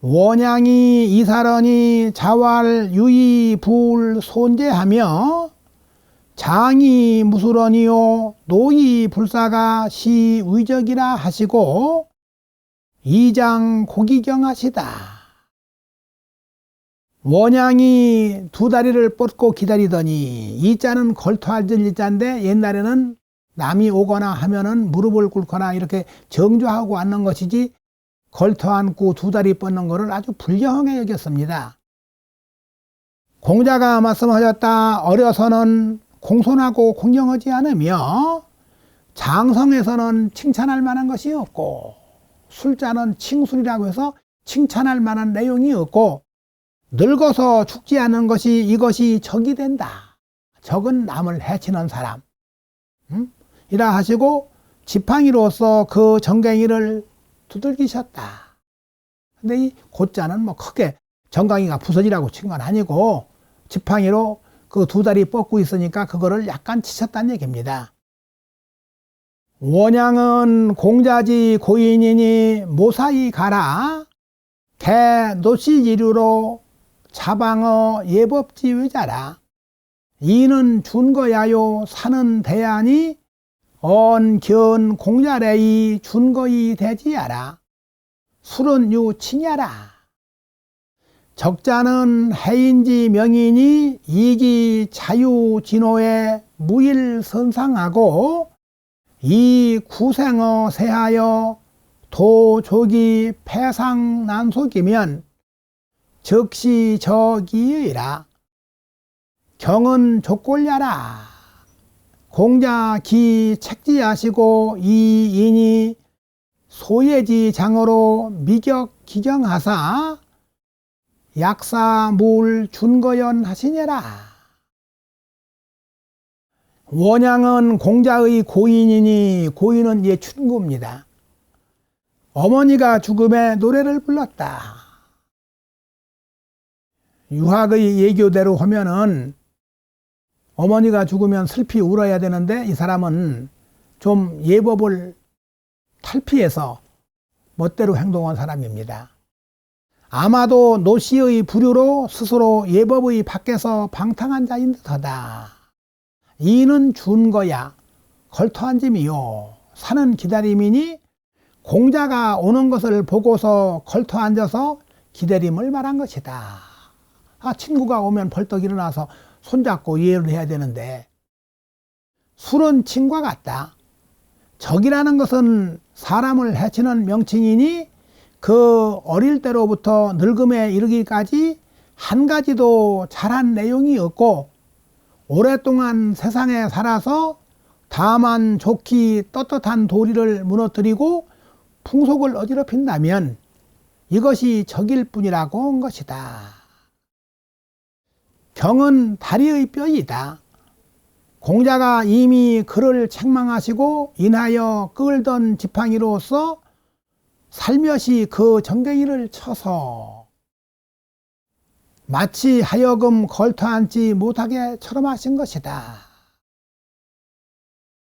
원양이 이사런이 자활 유의 불 손재하며 장이 무술언이요 노이 불사가 시 위적이라 하시고 이장 고기경 하시다. 원양이 두 다리를 뻗고 기다리더니 이 자는 걸터앉을 이 자인데 옛날에는 남이 오거나 하면은 무릎을 꿇거나 이렇게 정조하고 앉는 것이지 걸터 앉고 두 다리 뻗는 것을 아주 불경하게 여겼습니다. 공자가 말씀하셨다. 어려서는 공손하고 공경하지 않으며 장성에서는 칭찬할 만한 것이 없고 술자는 칭술이라고 해서 칭찬할 만한 내용이 없고 늙어서 죽지 않은 것이 이것이 적이 된다. 적은 남을 해치는 사람. 음? 이라 하시고 지팡이로서 그 정갱이를 두들기셨다. 근데 이 고자는 뭐 크게 정강이가 부서지라고 친 건 아니고 지팡이로 그 두 다리 뻗고 있으니까 그거를 약간 치셨다는 얘기입니다. 원양은 공자지 고인이니 모사이 가라 개 노시지류로 자방어 예법지 위자라 이는 준거야요 사는 대안이 언 견 공자래이 준거이 되지야라. 술은 유치냐라. 적자는 해인지 명인이 이기 자유 진호에 무일 선상하고 이 구생어 세하여 도조기 패상 난속이면 즉시 저기의라. 경은 족골야라 공자 기 책지 하시고 이 인이 소예지 장어로 미격 기경하사 약사 물 준거연 하시니라 원양은 공자의 고인이니 고인은 예 춘구입니다. 어머니가 죽음에 노래를 불렀다. 유학의 예교대로 하면은 어머니가 죽으면 슬피 울어야 되는데 이 사람은 좀 예법을 탈피해서 멋대로 행동한 사람입니다. 아마도 노 씨의 부류로 스스로 예법의 밖에서 방탕한 자인 듯하다. 이는 준 거야. 걸터앉음이요. 사는 기다림이니 공자가 오는 것을 보고서 걸터 앉아서 기다림을 말한 것이다. 아, 친구가 오면 벌떡 일어나서 손잡고 이해를 해야 되는데 술은 친과 같다. 적이라는 것은 사람을 해치는 명칭이니 그 어릴 때로부터 늙음에 이르기까지 한 가지도 잘한 내용이 없고 오랫동안 세상에 살아서 다만 좋기 떳떳한 도리를 무너뜨리고 풍속을 어지럽힌다면 이것이 적일 뿐이라고 한 것이다. 경은 다리의 뼈이다. 공자가 이미 그를 책망하시고 인하여 끌던 지팡이로서 살며시 그 정갱이를 쳐서 마치 하여금 걸터앉지 못하게 처럼하신 것이다.